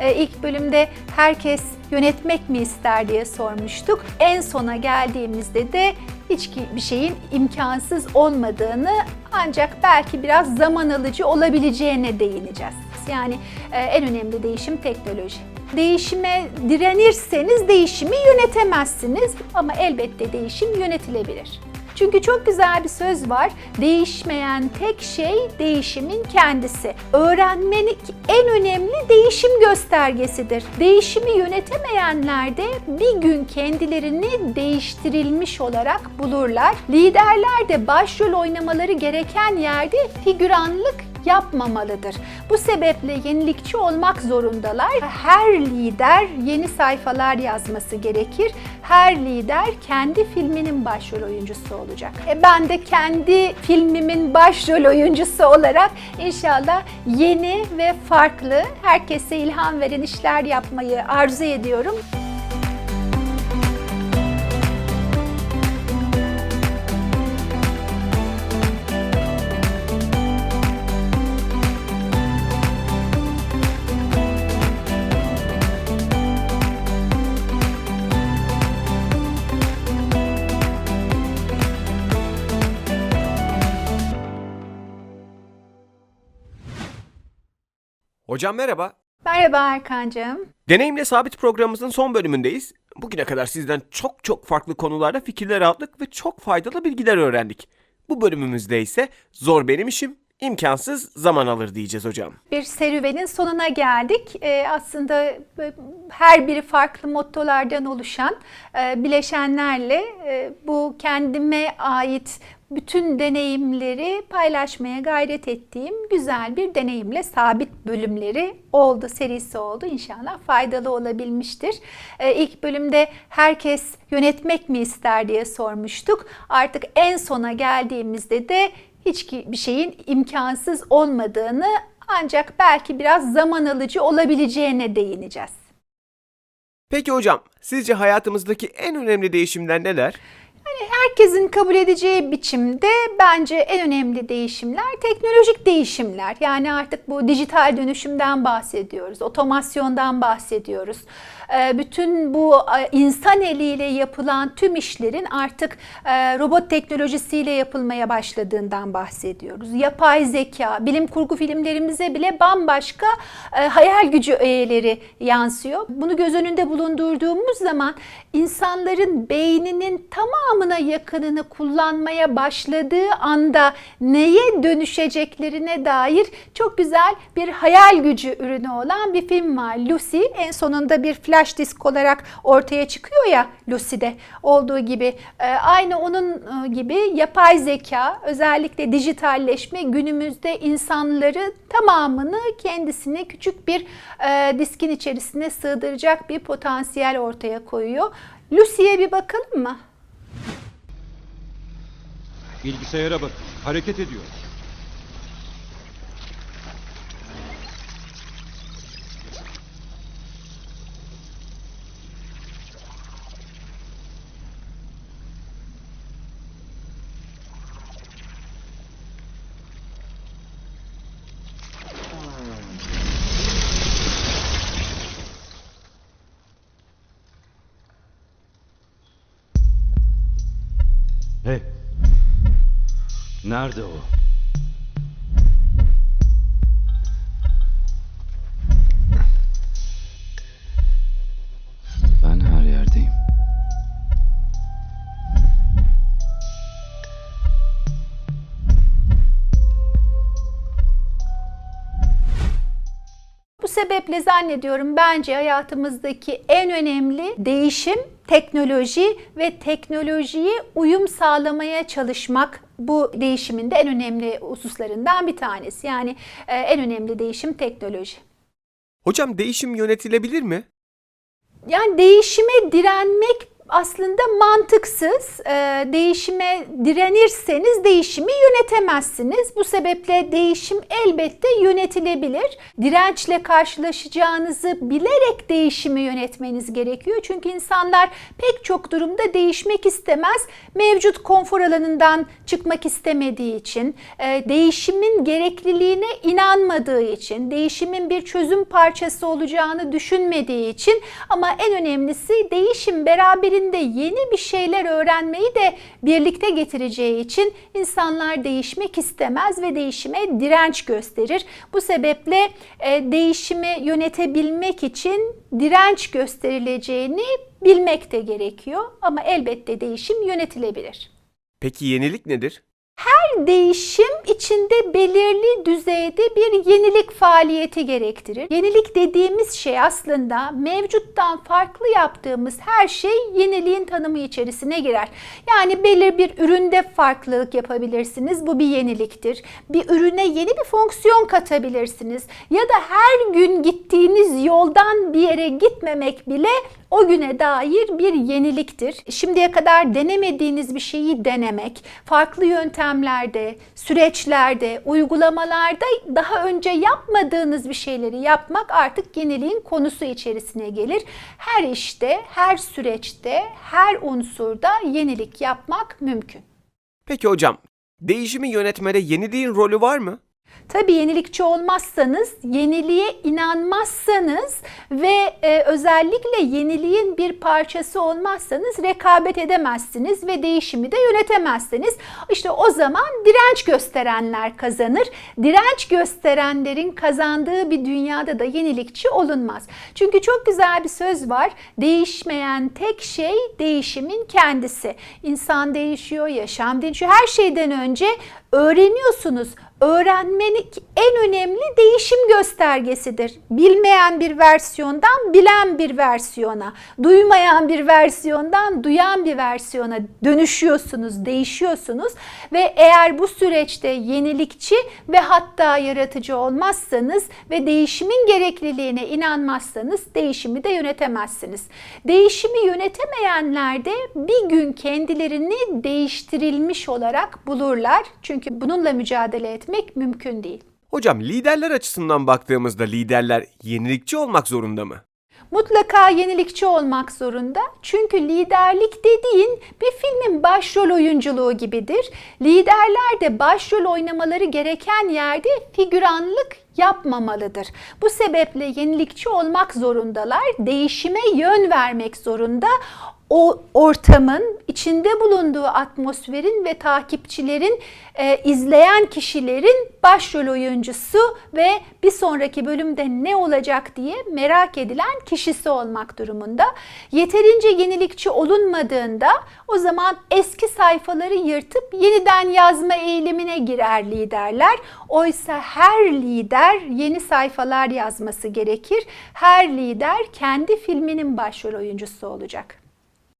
Ee, İlk bölümde herkes yönetmek mi ister diye sormuştuk. En sona geldiğimizde de hiç bir şeyin imkansız olmadığını ancak belki biraz zaman alıcı olabileceğine değineceğiz. Yani e, en önemli değişim teknoloji. Değişime direnirseniz değişimi yönetemezsiniz ama elbette değişim yönetilebilir. Çünkü çok güzel bir söz var. Değişmeyen tek şey değişimin kendisi. Öğrenmenin en önemli değişim göstergesidir. Değişimi yönetemeyenler de bir gün kendilerini değiştirilmiş olarak bulurlar. Liderler de başrol oynamaları gereken yerde figüranlık yapmamalıdır. Bu sebeple yenilikçi olmak zorundalar. Her lider yeni sayfalar yazması gerekir. Her lider kendi filminin başrol oyuncusu olacak. E ben de kendi filmimin başrol oyuncusu olarak inşallah yeni ve farklı, herkese ilham veren işler yapmayı arzu ediyorum. Hocam merhaba. Merhaba Erkancığım. Deneyimle Sabit programımızın son bölümündeyiz. Bugüne kadar sizden çok çok farklı konularda fikirler aldık ve çok faydalı bilgiler öğrendik. Bu bölümümüzde ise zor benim işim, imkansız zaman alır diyeceğiz hocam. bir serüvenin sonuna geldik. Ee, aslında e, her biri farklı mottolardan oluşan e, bileşenlerle e, bu kendime ait bütün deneyimleri paylaşmaya gayret ettiğim güzel bir deneyimle sabit bölümleri oldu, serisi oldu. İnşallah faydalı olabilmiştir. Ee, ilk bölümde herkes yönetmek mi ister diye sormuştuk. Artık en sona geldiğimizde de hiç ki- bir şeyin imkansız olmadığını ancak belki biraz zaman alıcı olabileceğine değineceğiz. Peki hocam, sizce hayatımızdaki en önemli değişimler neler? Herkesin kabul edeceği biçimde bence en önemli değişimler teknolojik değişimler. Yani artık bu dijital dönüşümden bahsediyoruz, otomasyondan bahsediyoruz. Ee, Bütün bu e, insan eliyle yapılan tüm işlerin artık e, robot teknolojisiyle yapılmaya başladığından bahsediyoruz. Yapay zeka, bilim kurgu filmlerimize bile bambaşka e, hayal gücü öğeleri yansıyor. Bunu göz önünde bulundurduğumuz zaman insanların beyninin tamamına yakınını kullanmaya başladığı anda neye dönüşeceklerine dair çok güzel bir hayal gücü ürünü olan bir film var. Lucy en sonunda bir flash disk olarak ortaya çıkıyor ya Lucy'de olduğu gibi. Ee, Aynı onun e, gibi yapay zeka özellikle dijitalleşme günümüzde insanları tamamını kendisine küçük bir e, diskin içerisine sığdıracak bir potansiyel ortaya koyuyor. Lucy'ye bir bakalım mı? Bilgisayara bakın. Hareket ediyor. Nerede o? Ben her yerdeyim. Bu sebeple zannediyorum bence hayatımızdaki en önemli değişim teknoloji ve teknolojiye uyum sağlamaya çalışmak bu değişimin de en önemli hususlarından bir tanesi. Yani e, en önemli değişim teknoloji. Hocam değişim yönetilebilir mi? Yani değişime direnmek aslında mantıksız. Ee, değişime direnirseniz değişimi yönetemezsiniz. Bu sebeple değişim elbette yönetilebilir. Dirençle karşılaşacağınızı bilerek değişimi yönetmeniz gerekiyor. Çünkü insanlar pek çok durumda değişmek istemez. Mevcut konfor alanından çıkmak istemediği için, e, değişimin gerekliliğine inanmadığı için, değişimin bir çözüm parçası olacağını düşünmediği için ama en önemlisi değişim beraberinde yeni bir şeyler öğrenmeyi de birlikte getireceği için insanlar değişmek istemez ve değişime direnç gösterir. Bu sebeple e, değişimi yönetebilmek için direnç gösterileceğini bilmek de gerekiyor ama elbette değişim yönetilebilir. Peki yenilik nedir? Her değişim içinde belirli düzeyde bir yenilik faaliyeti gerektirir. Yenilik dediğimiz şey aslında mevcuttan farklı yaptığımız her şey yeniliğin tanımı içerisine girer. Yani belirli bir üründe farklılık yapabilirsiniz. Bu bir yeniliktir. Bir ürüne yeni bir fonksiyon katabilirsiniz. Ya da her gün gittiğiniz yoldan bir yere gitmemek bile o güne dair bir yeniliktir. Şimdiye kadar denemediğiniz bir şeyi denemek, farklı yöntemlerde, süreçlerde, uygulamalarda daha önce yapmadığınız bir şeyleri yapmak artık yeniliğin konusu içerisine gelir. Her işte, her süreçte, her unsurda yenilik yapmak mümkün. Peki hocam, değişimi yönetmede yeniliğin rolü var mı? Tabii yenilikçi olmazsanız, yeniliğe inanmazsanız ve e, özellikle yeniliğin bir parçası olmazsanız rekabet edemezsiniz ve değişimi de yönetemezsiniz. İşte o zaman direnç gösterenler kazanır. Direnç gösterenlerin kazandığı bir dünyada da yenilikçi olunmaz. Çünkü çok güzel bir söz var. Değişmeyen tek şey değişimin kendisi. İnsan değişiyor, yaşam değişiyor. Her şeyden önce öğreniyorsunuz. Öğrenmenin en önemli değişim göstergesidir. Bilmeyen bir versiyondan bilen bir versiyona, duymayan bir versiyondan duyan bir versiyona dönüşüyorsunuz, değişiyorsunuz ve eğer bu süreçte yenilikçi ve hatta yaratıcı olmazsanız ve değişimin gerekliliğine inanmazsanız değişimi de yönetemezsiniz. Değişimi yönetemeyenler de bir gün kendilerini değiştirilmiş olarak bulurlar. Çünkü bununla mücadele etmek mümkün değil. Hocam liderler açısından baktığımızda liderler yenilikçi olmak zorunda mı? Mutlaka yenilikçi olmak zorunda. Çünkü liderlik dediğin bir filmin başrol oyunculuğu gibidir. Liderler de başrol oynamaları gereken yerde figüranlık yapmamalıdır. Bu sebeple yenilikçi olmak zorundalar. Değişime yön vermek zorunda o ortamın, içinde bulunduğu atmosferin ve takipçilerin, e, izleyen kişilerin başrol oyuncusu ve bir sonraki bölümde ne olacak diye merak edilen kişisi olmak durumunda. Yeterince yenilikçi olunmadığında o zaman eski sayfaları yırtıp yeniden yazma eğilimine girer liderler. Oysa her lider yeni sayfalar yazması gerekir. Her lider kendi filminin başrol oyuncusu olacak.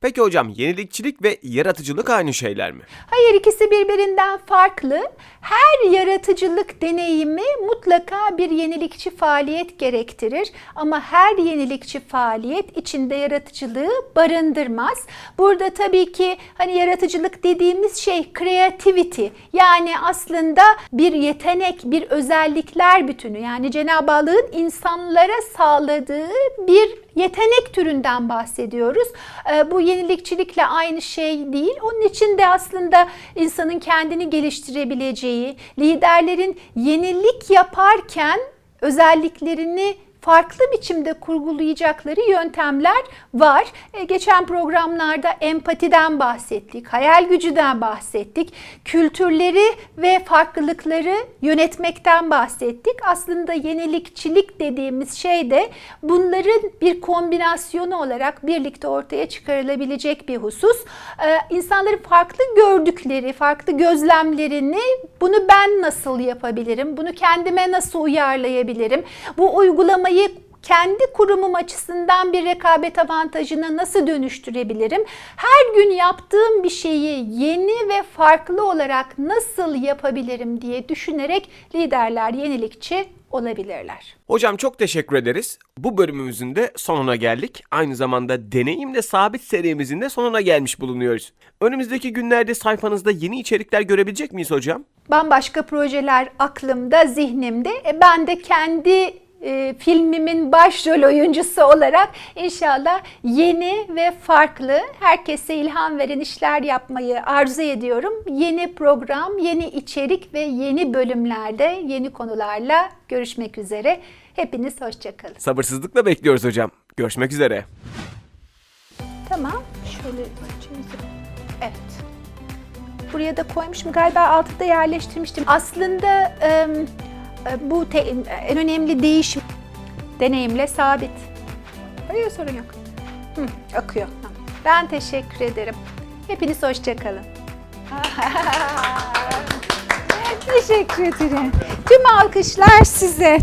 Peki hocam yenilikçilik ve yaratıcılık aynı şeyler mi? Hayır ikisi birbirinden farklı. Her yaratıcılık deneyimi mutlaka bir yenilikçi faaliyet gerektirir ama her yenilikçi faaliyet içinde yaratıcılığı barındırmaz. Burada tabii ki hani yaratıcılık dediğimiz şey creativity yani aslında bir yetenek, bir özellikler bütünü. Yani Cenab-ı Allah'ın insanlara sağladığı bir yetenek türünden bahsediyoruz. Ee, bu yenilikçilikle aynı şey değil. Onun için de aslında insanın kendini geliştirebileceği, liderlerin yenilik yaparken özelliklerini farklı biçimde kurgulayacakları yöntemler var. E, geçen programlarda empatiden bahsettik, hayal gücüden bahsettik, kültürleri ve farklılıkları yönetmekten bahsettik. Aslında yenilikçilik dediğimiz şey de bunların bir kombinasyonu olarak birlikte ortaya çıkarılabilecek bir husus. E, insanların farklı gördükleri, farklı gözlemlerini bunu ben nasıl yapabilirim, bunu kendime nasıl uyarlayabilirim, bu uygulamayı kendi kurumum açısından bir rekabet avantajına nasıl dönüştürebilirim? Her gün yaptığım bir şeyi yeni ve farklı olarak nasıl yapabilirim diye düşünerek liderler yenilikçi olabilirler. Hocam çok teşekkür ederiz. Bu bölümümüzün de sonuna geldik. Aynı zamanda deneyimle sabit serimizin de sonuna gelmiş bulunuyoruz. Önümüzdeki günlerde sayfanızda yeni içerikler görebilecek miyiz hocam? bambaşka projeler aklımda, zihnimde. E, ben de kendi e, filmimin başrol oyuncusu olarak inşallah yeni ve farklı, herkese ilham veren işler yapmayı arzu ediyorum. Yeni program, yeni içerik ve yeni bölümlerde, yeni konularla görüşmek üzere. Hepiniz hoşçakalın. Sabırsızlıkla bekliyoruz hocam. Görüşmek üzere. Tamam, şöyle. Evet. Buraya da koymuşum. Galiba altıda yerleştirmiştim. Aslında e, bu te- en önemli değişim deneyimle sabit. Hayır sorun yok. Hı, akıyor. Ben teşekkür ederim. Hepiniz hoşçakalın. teşekkür ederim. Tüm alkışlar size.